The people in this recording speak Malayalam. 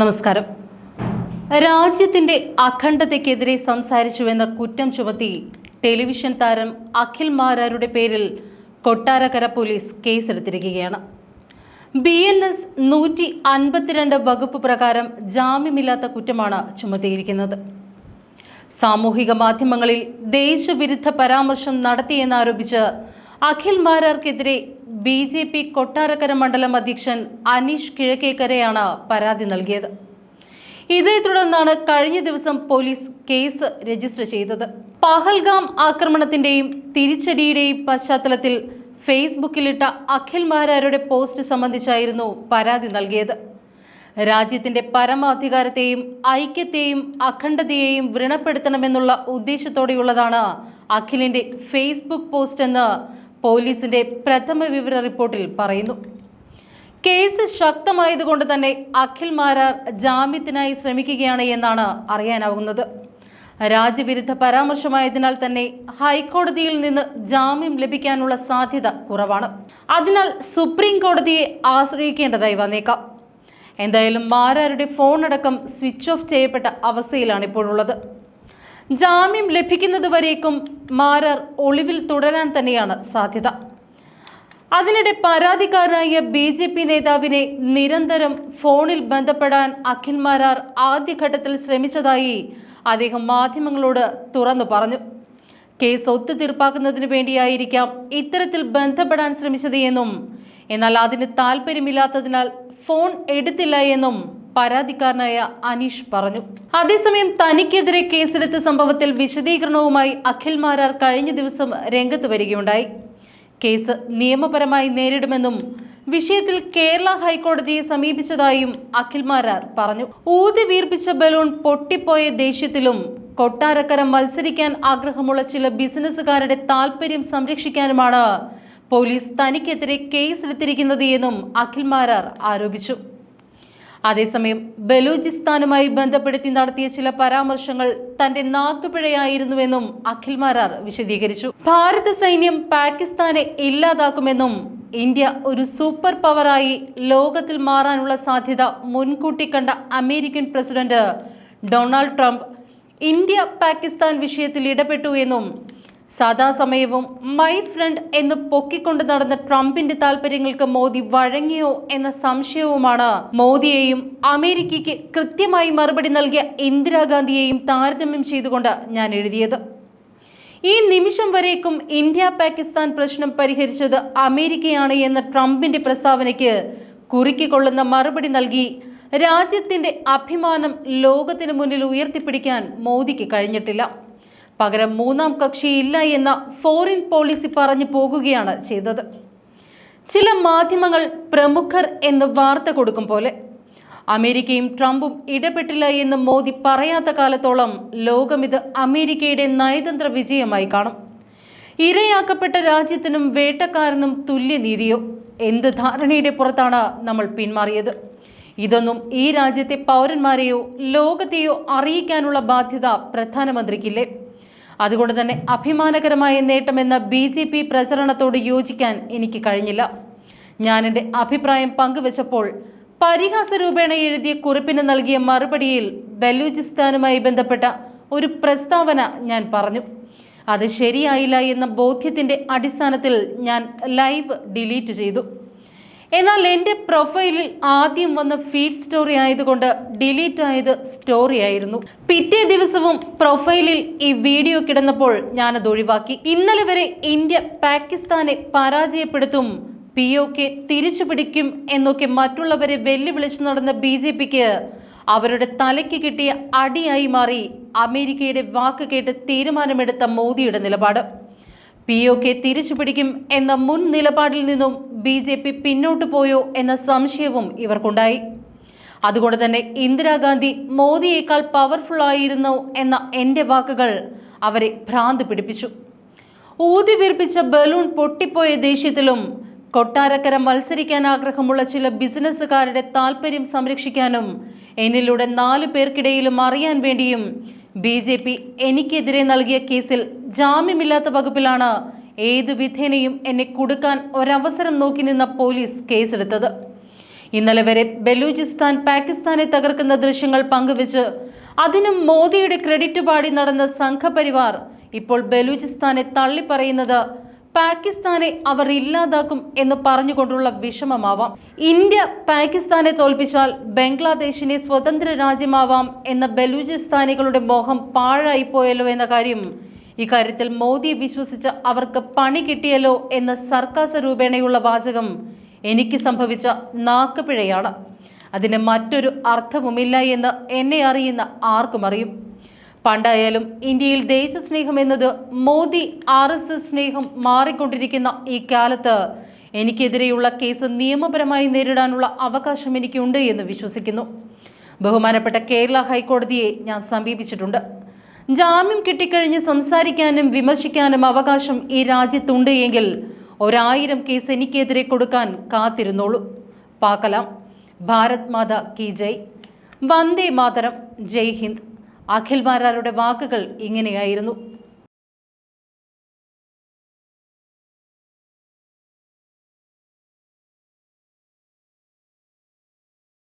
നമസ്കാരം. രാജ്യത്തിന്റെ അഖണ്ഡതയ്ക്കെതിരെ സംസാരിച്ചുവെന്ന കുറ്റം ചുമത്തി ടെലിവിഷൻ താരം അഖിൽ മാരാരുടെ പേരിൽ കൊട്ടാരക്കര പോലീസ് കേസെടുത്തിരിക്കുകയാണ്. ബി എൻ എസ് നൂറ്റി അൻപത്തിരണ്ട് വകുപ്പ് പ്രകാരം ജാമ്യമില്ലാത്ത കുറ്റമാണ് ചുമത്തിയിരിക്കുന്നത്. സാമൂഹിക മാധ്യമങ്ങളിൽ ദേശവിരുദ്ധ പരാമർശം നടത്തിയെന്നാരോപിച്ച് അഖിൽ മാരാർക്കെതിരെ ബി ജെ പി കൊട്ടാരക്കര മണ്ഡലം അധ്യക്ഷൻ അനീഷ് കിഴക്കേക്കരയാണ് പരാതി നൽകിയത്. ഇതേ തുടർന്നാണ് കഴിഞ്ഞ ദിവസം പോലീസ് കേസ് രജിസ്റ്റർ ചെയ്തത്. പഹൽഗാം ആക്രമണത്തിന്റെയും തിരിച്ചടിയുടെയും പശ്ചാത്തലത്തിൽ ഫേസ്ബുക്കിലിട്ട അഖിൽ മാരാരുടെ പോസ്റ്റ് സംബന്ധിച്ചായിരുന്നു പരാതി നൽകിയത്. രാജ്യത്തിന്റെ പരമാധികാരത്തെയും ഐക്യത്തെയും അഖണ്ഡതയെയും വ്രണപ്പെടുത്തണമെന്നുള്ള ഉദ്ദേശത്തോടെയുള്ളതാണ് അഖിലിന്റെ ഫേസ്ബുക്ക് പോസ്റ്റ് എന്ന് പോലീസിന്റെ പ്രഥമ വിവര റിപ്പോർട്ടിൽ പറയുന്നു. കേസ് ശക്തമായതുകൊണ്ട് തന്നെ അഖിൽ മാരാർ ജാമ്യത്തിനായി ശ്രമിക്കുകയാണ് എന്നാണ് അറിയാനാവുന്നത്. രാജ്യവിരുദ്ധ പരാമർശമായതിനാൽ തന്നെ ഹൈക്കോടതിയിൽ നിന്ന് ജാമ്യം ലഭിക്കാനുള്ള സാധ്യത കുറവാണ്. അതിനാൽ സുപ്രീം കോടതിയെ ആശ്രയിക്കേണ്ടതായി വന്നേക്കാം. എന്തായാലും മാരാരുടെ ഫോൺ അടക്കം സ്വിച്ച് ഓഫ് ചെയ്യപ്പെട്ട അവസ്ഥയിലാണ് ഇപ്പോഴുള്ളത്. ജാമ്യം ലഭിക്കുന്നതുവരേക്കും മാരർ ഒളിവിൽ തുടരാൻ തന്നെയാണ് സാധ്യത. അതിനിടെ പരാതിക്കാരനായ ബി ജെ പി നേതാവിനെ നിരന്തരം ഫോണിൽ ബന്ധപ്പെടാൻ അഖിൽ മാരാർ ആദ്യഘട്ടത്തിൽ ശ്രമിച്ചതായി അദ്ദേഹം മാധ്യമങ്ങളോട് തുറന്നു പറഞ്ഞു. കേസ് ഒത്തുതീർപ്പാക്കുന്നതിന് വേണ്ടിയായിരിക്കാം ഇത്തരത്തിൽ ബന്ധപ്പെടാൻ ശ്രമിച്ചത് എന്നും എന്നാൽ അതിന് താല്പര്യമില്ലാത്തതിനാൽ ഫോൺ എടുത്തില്ല എന്നും പരാതിക്കാരനായ അനീഷ് പറഞ്ഞു. അതേസമയം തനിക്കെതിരെ കേസെടുത്ത സംഭവത്തിൽ വിശദീകരണവുമായി അഖിൽ മാരാർ കഴിഞ്ഞ ദിവസം രംഗത്ത് വരികയുണ്ടായി. കേസ് നിയമപരമായി നേരിടുമെന്നും വിഷയത്തിൽ കേരള ഹൈക്കോടതിയെ സമീപിച്ചതായും അഖിൽ മാരാർ പറഞ്ഞു. ഊതി വീർപ്പിച്ച ബലൂൺ പൊട്ടിപ്പോയ ദേഷ്യത്തിലും കൊട്ടാരക്കര മത്സരിക്കാൻ ആഗ്രഹമുള്ള ചില ബിസിനസ്സുകാരുടെ താല്പര്യം സംരക്ഷിക്കാനുമാണ് പോലീസ് തനിക്കെതിരെ കേസെടുത്തിരിക്കുന്നത് എന്നും അഖിൽ മാരാർ ആരോപിച്ചു. അതേസമയം ബലൂചിസ്ഥാനുമായി ബന്ധപ്പെടുത്തി നടത്തിയ ചില പരാമർശങ്ങൾ തന്റെ നാക്കുപിഴയായിരുന്നുവെന്നും അഖിൽ മാരാർ വിശദീകരിച്ചു. ഭാരത സൈന്യം പാകിസ്ഥാനെ ഇല്ലാതാക്കുമെന്നും ഇന്ത്യ ഒരു സൂപ്പർ പവറായി ലോകത്തിൽ മാറാനുള്ള സാധ്യത മുൻകൂട്ടി കണ്ട American president Donald Trump India Pakistan വിഷയത്തിൽ ഇടപെട്ടു എന്നും സദാസമയവും മൈ ഫ്രണ്ട് എന്ന് പൊക്കിക്കൊണ്ട് നടന്ന ട്രംപിന്റെ താല്പര്യങ്ങൾക്ക് മോദി വഴങ്ങിയോ എന്ന സംശയവുമാണ്. മോദിയെയും അമേരിക്കയ്ക്ക് കൃത്യമായി മറുപടി നൽകിയ ഇന്ദിരാഗാന്ധിയെയും താരതമ്യം ചെയ്തുകൊണ്ട് ഞാൻ എഴുതിയത്. ഈ നിമിഷം വരേക്കും ഇന്ത്യ പാകിസ്ഥാൻ പ്രശ്നം പരിഹരിച്ചത് അമേരിക്കയാണ് എന്ന ട്രംപിന്റെ പ്രസ്താവനയ്ക്ക് കുറുക്കിക്കൊള്ളുന്ന മറുപടി നൽകി രാജ്യത്തിന്റെ അഭിമാനം ലോകത്തിന് മുന്നിൽ ഉയർത്തിപ്പിടിക്കാൻ മോദിക്ക് കഴിഞ്ഞിട്ടില്ല. പകരം മൂന്നാം കക്ഷിയില്ല എന്ന ഫോറിൻ പോളിസി പറഞ്ഞു പോകുകയാണ് ചെയ്തത്. ചില മാധ്യമങ്ങൾ പ്രമുഖർ എന്ന് വാർത്ത കൊടുക്കും പോലെ അമേരിക്കയും ട്രംപും ഇടപെട്ടില്ല എന്ന് മോദി പറയാത്ത കാലത്തോളം ലോകം ഇത് അമേരിക്കയുടെ നയതന്ത്ര വിജയമായി കാണും. ഇരയാക്കപ്പെട്ട രാജ്യത്തിനും വേട്ടക്കാരനും തുല്യനീതിയോ എന്ത് ധാരണയുടെ പുറത്താണ് നമ്മൾ പിന്മാറിയത്? ഇതൊന്നും ഈ രാജ്യത്തെ പൗരന്മാരെയോ ലോകത്തെയോ അറിയിക്കാനുള്ള ബാധ്യത പ്രധാനമന്ത്രിക്കില്ലേ? അതുകൊണ്ട് തന്നെ അഭിമാനകരമായ നേട്ടമെന്ന ബി ജെ പി പ്രചരണത്തോട് യോജിക്കാൻ എനിക്ക് കഴിഞ്ഞില്ല. ഞാൻ എന്റെ അഭിപ്രായം പങ്കുവച്ചപ്പോൾ പരിഹാസ രൂപേണ എഴുതിയ കുറിപ്പിന് നൽകിയ മറുപടിയിൽ ബലൂചിസ്ഥാനുമായി ബന്ധപ്പെട്ട ഒരു പ്രസ്താവന ഞാൻ പറഞ്ഞു. അത് ശരിയായില്ല എന്ന ബോധ്യത്തിന്റെ അടിസ്ഥാനത്തിൽ ഞാൻ ലൈവ് ഡിലീറ്റ് ചെയ്തു. എന്നാൽ എന്റെ പ്രൊഫൈലിൽ ആദ്യം വന്ന ഫീഡ് സ്റ്റോറി ആയതുകൊണ്ട് ഡിലീറ്റ് ആയത് സ്റ്റോറി ആയിരുന്നു. പിറ്റേ ദിവസവും പ്രൊഫൈലിൽ ഈ വീഡിയോ കിടന്നപ്പോൾ ഞാനത് ഒഴിവാക്കി. ഇന്നലെ വരെ ഇന്ത്യ പാകിസ്ഥാനെ പരാജയപ്പെടുത്തും പി ഒ കെ തിരിച്ചു പിടിക്കും എന്നൊക്കെ മറ്റുള്ളവരെ വെല്ലുവിളിച്ചു നടന്ന ബി ജെ പിക്ക് അവരുടെ തലയ്ക്ക് കിട്ടിയ അടിയായി മാറി അമേരിക്കയുടെ വാക്ക് കേട്ട് തീരുമാനമെടുത്ത മോദിയുടെ നിലപാട്. പി ഒ കെ തിരിച്ചു പിടിക്കും എന്ന മുൻ നിലപാടിൽ നിന്നും ബി ജെ പി പിന്നോട്ട് പോയോ എന്ന സംശയവും ഇവർക്കുണ്ടായി. അതുകൊണ്ട് തന്നെ ഇന്ദിരാഗാന്ധി മോദിയേക്കാൾ പവർഫുൾ ആയിരുന്നു എന്ന എന്റെ വാക്കുകൾ അവരെ ഭ്രാന്ത് പിടിപ്പിച്ചു. ഊതി വീർപ്പിച്ച ബലൂൺ പൊട്ടിപ്പോയ ദേഷ്യത്തിലും കൊട്ടാരക്കര മത്സരിക്കാൻ ആഗ്രഹമുള്ള ചില ബിസിനസ്സുകാരുടെ താല്പര്യം സംരക്ഷിക്കാനും എന്നിലൂടെ നാലു പേർക്കിടയിലും അറിയാൻ വേണ്ടിയും ബി ജെ പി എനിക്കെതിരെ നൽകിയ കേസിൽ ജാമ്യമില്ലാത്ത വകുപ്പിലാണ് ഏത് വിധേനയും എന്നെ കുടുക്കാൻ ഒരവസരം നോക്കി നിന്ന പോലീസ് കേസെടുത്തത്. ഇന്നലെ വരെ ബലൂചിസ്ഥാൻ പാകിസ്ഥാനെ തകർക്കുന്ന ദൃശ്യങ്ങൾ പങ്കുവച്ച് അതിനും മോദിയുടെ ക്രെഡിറ്റ് പാടി നടന്ന സംഘപരിവാർ ഇപ്പോൾ ബലൂചിസ്ഥാനെ തള്ളിപ്പറയുന്നത് പാകിസ്ഥാനെ അവർ ഇല്ലാതാക്കും എന്ന് പറഞ്ഞുകൊണ്ടുള്ള വിഷമമാവാം. ഇന്ത്യ പാകിസ്ഥാനെ തോൽപ്പിച്ചാൽ ബംഗ്ലാദേശിനെ സ്വതന്ത്ര രാജ്യമാവാം എന്ന ബലൂചിസ്ഥാനികളുടെ മോഹം പാഴായിപ്പോയല്ലോ എന്ന കാര്യം ഇക്കാര്യത്തിൽ മോദി വിശ്വസിച്ച് അവർക്ക് പണി കിട്ടിയല്ലോ എന്ന സർക്കാസ് രൂപേണയുള്ള വാചകം എനിക്ക് സംഭവിച്ച നാക്കുപിഴയാണ്. അതിന് മറ്റൊരു അർത്ഥവുമില്ല എന്ന് എന്നെ അറിയുന്ന ആർക്കും അറിയും. പണ്ടായാലും ഇന്ത്യയിൽ ദേശസ്നേഹം എന്നത് മോദി ആർ എസ് എസ് സ്നേഹം മാറിക്കൊണ്ടിരിക്കുന്ന ഈ കാലത്ത് എനിക്കെതിരെയുള്ള കേസ് നിയമപരമായി നേരിടാനുള്ള അവകാശം എനിക്കുണ്ട് എന്ന് വിശ്വസിക്കുന്നു. ബഹുമാനപ്പെട്ട കേരള ഹൈക്കോടതിയെ ഞാൻ സമീപിച്ചിട്ടുണ്ട്. ജാമ്യം കിട്ടിക്കഴിഞ്ഞ് സംസാരിക്കാനും വിമർശിക്കാനും അവകാശം ഈ രാജ്യത്തുണ്ട് എങ്കിൽ ഒരായിരം കേസ് എനിക്കെതിരെ കൊടുക്കാൻ കാത്തിരുന്നോളൂ. പാക്കലാം. ഭാരത് മാത കി ജയ്. വന്ദേ മാതരം. ജയ് ഹിന്ദ്. അഖിൽ മാരാരുടെ വാക്കുകൾ ഇങ്ങനെയായിരുന്നു.